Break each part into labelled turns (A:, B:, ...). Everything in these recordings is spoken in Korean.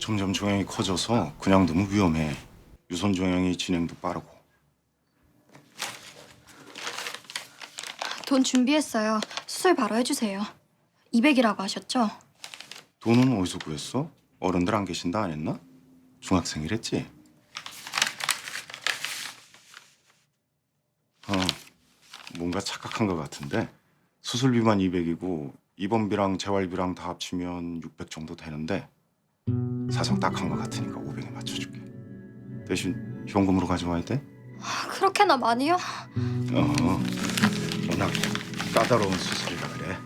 A: 점점 종양이 커져서 그냥 너무 위험해. 유선 종양이 진행도 빠르고.
B: 돈 준비했어요. 수술 바로 해주세요. 200이라고 하셨죠?
A: 돈은 어디서 구했어? 어른들 안 계신다 안 했나? 중학생이랬지? 어, 뭔가 착각한 것 같은데 수술비만 200이고 입원비랑 재활비랑 다 합치면 600 정도 되는데 사정 딱 한 것 같으니까 500에 맞춰줄게. 대신 현금으로 가져와야 돼?
B: 아, 그렇게나 많이요?
A: 어, 워낙 까다로운 수술이라 그래.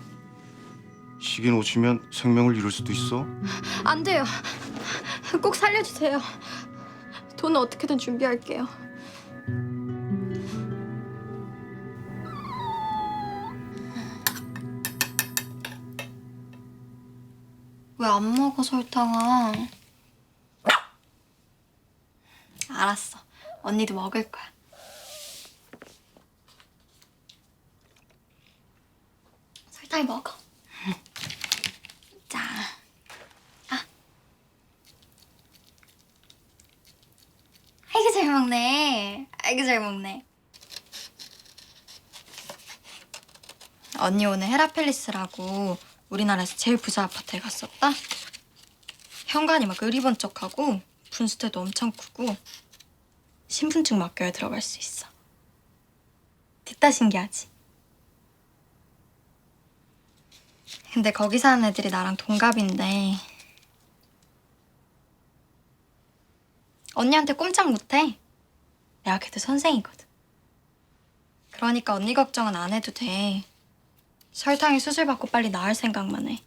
A: 시기 놓치면 생명을 잃을 수도 있어.
B: 안 돼요. 꼭 살려주세요. 돈은 어떻게든 준비할게요. 왜 안 먹어 설탕아? 알았어. 언니도 먹을 거야. 설탕이 먹어. 자. 아이고 잘 먹네. 아이고 잘 먹네. 언니 오늘 헤라펠리스라고 우리나라에서 제일 부자 아파트에 갔었다. 현관이 막 으리번쩍하고 분수대도 엄청 크고 신분증 맡겨야 들어갈 수 있어. 듣다 신기하지? 근데 거기 사는 애들이 나랑 동갑인데 언니한테 꼼짝 못해. 내가 걔도 선생이거든. 그러니까 언니 걱정은 안 해도 돼. 설탕이 수술 받고 빨리 나을 생각만 해.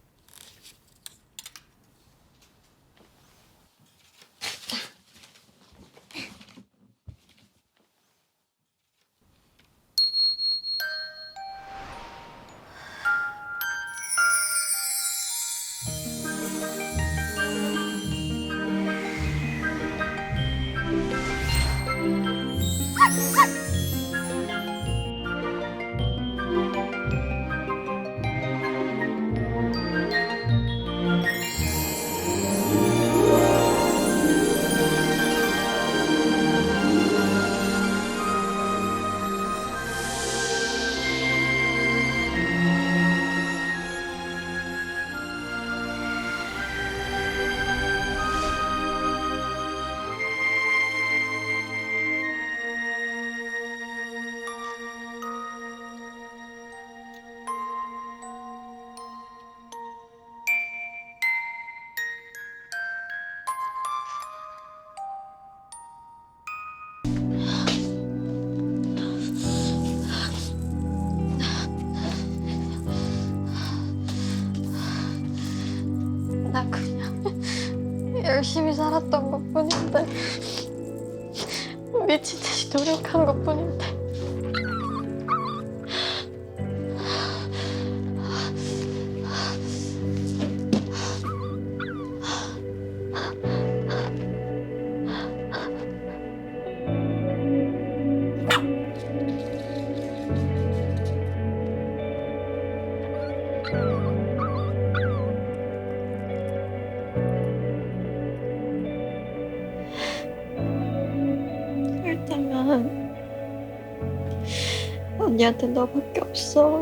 B: 열심히 살았던 것 뿐인데 미친 듯이 노력한 것 뿐인데 언니한테 너밖에 없어.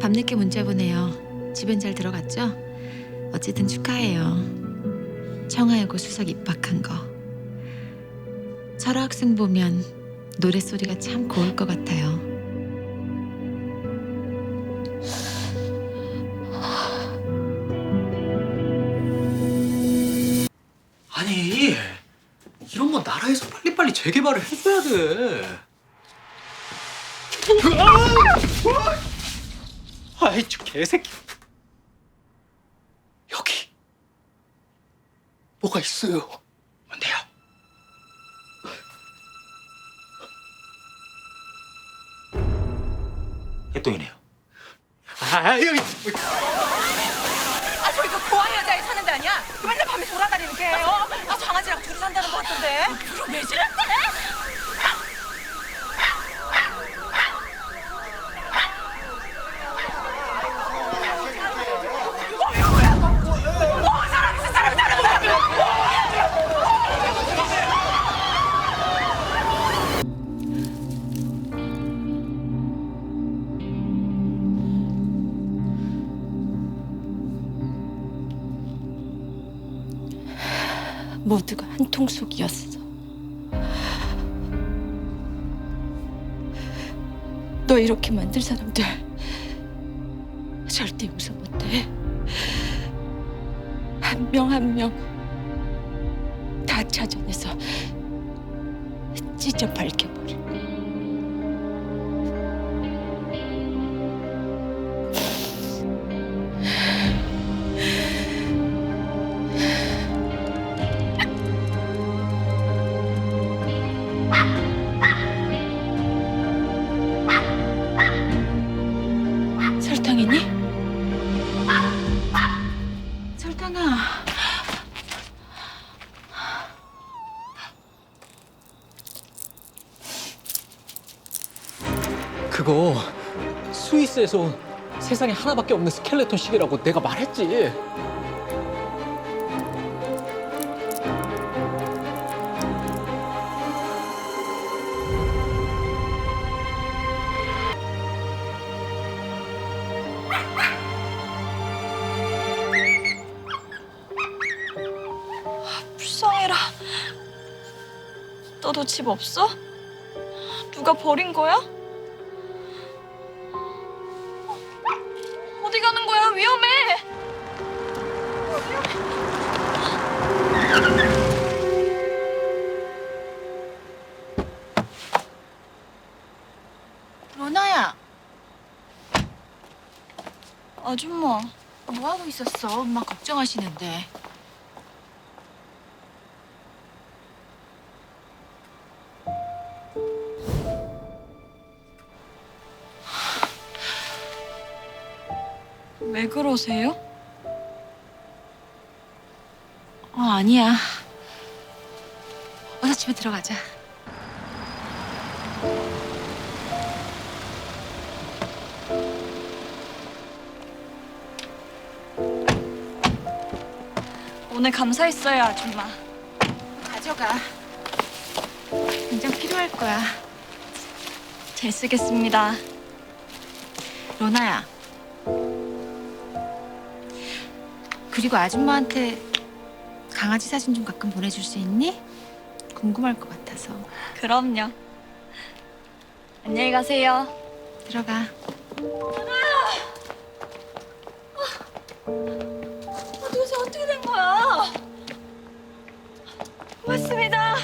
C: 밤늦게 문자 보내요. 집엔 잘 들어갔죠? 어쨌든 축하해요. 청하여고 수석 입학한 거. 철학 학생 보면 노랫소리가 참 고울 것 같아요.
D: 나라에서 빨리빨리 재개발을 해줘야 돼. 아이 저 개새끼. 여기 뭐가 있어요. 뭔데요? 개똥이네요. 아 여기
E: 아 저기 그 고아의 여자애 사는 데 아니야? 맨날 밤에 돌아다니는 게 어? 아 산다는 것 같던데 그럼 왜 지랄대? 모두가 한 통속이었어. 너 이렇게 만들 사람들 절대 용서 못해. 한 명 한 명 다 찾아내서 찢어 밝혀버려. 설탕
D: 스위스에서 온 세상에 하나밖에 없는 스켈레톤 시계라고 내가 말했지.
F: 불쌍해라. 너도 집 없어? 누가 버린 거야? 위험해.
C: 로나야,
F: 아줌마,
C: 뭐 하고 있었어? 엄마 걱정하시는데.
F: 왜 그러세요?
C: 어, 아니야. 어서 집에 들어가자.
F: 오늘 감사했어요, 아줌마.
C: 가져가. 당장 필요할 거야.
F: 잘 쓰겠습니다.
C: 로나야. 그리고 아줌마한테 강아지 사진 좀 가끔 보내줄 수 있니? 궁금할 것 같아서.
F: 그럼요. 안녕히 가세요.
C: 들어가.
F: 도대체 어떻게 된 거야? 고맙습니다.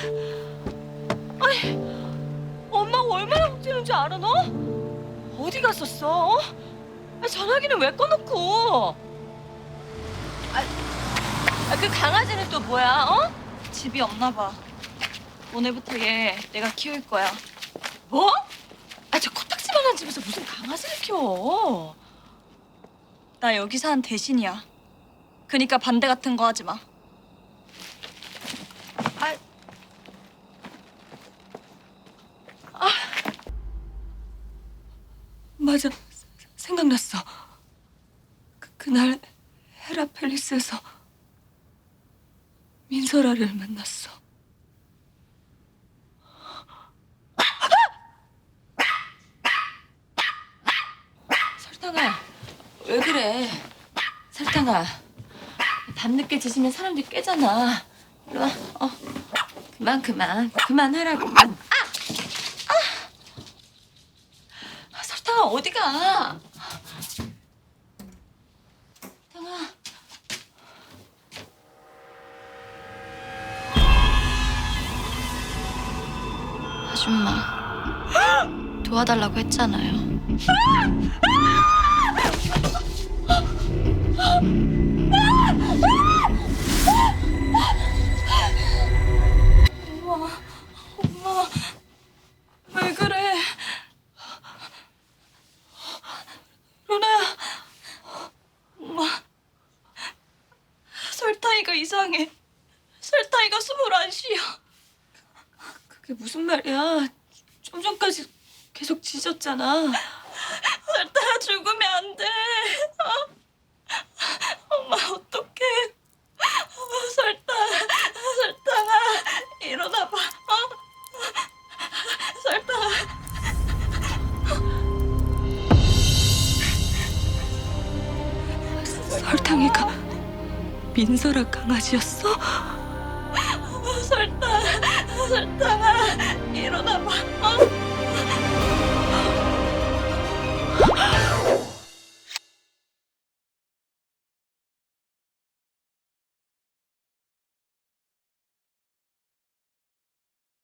F: 아니, 엄마가 얼마나 걱정인 줄 알아, 너? 어디 갔었어? 어? 아, 전화기는 왜 꺼놓고? 아, 아, 그 강아지는 또 뭐야, 어? 집이 없나 봐. 오늘부터 얘 내가 키울 거야. 뭐? 아, 저 코딱지만한 집에서 무슨 강아지를 키워? 나 여기 사는 대신이야. 그니까 반대 같은 거 하지 마. 아, 아, 맞아, 생각났어. 그, 그날 팰리스에서 민설아를 만났어. 설탕아, 왜 그래? 설탕아. 밤늦게 드시면 사람들이 깨잖아. 이리 와. 어. 그만 그만 그만하라고. 아! 아! 아, 설탕아 어디 가? 아줌마 도와달라고 했잖아요. 엄마, 엄마, 왜 그래? 루나야, 엄마, 설타이가 이상해. 설타이가 숨을 안 쉬어. 그게 무슨 말이야? 좀 전까지 계속 짖었잖아. 설타야 죽으면 안 돼. 어? 엄마 어떡해? 어, 설타, 설타가 일어나 봐. 어? 설타. 설탕이가 민설아 강아지였어? ったな色玉。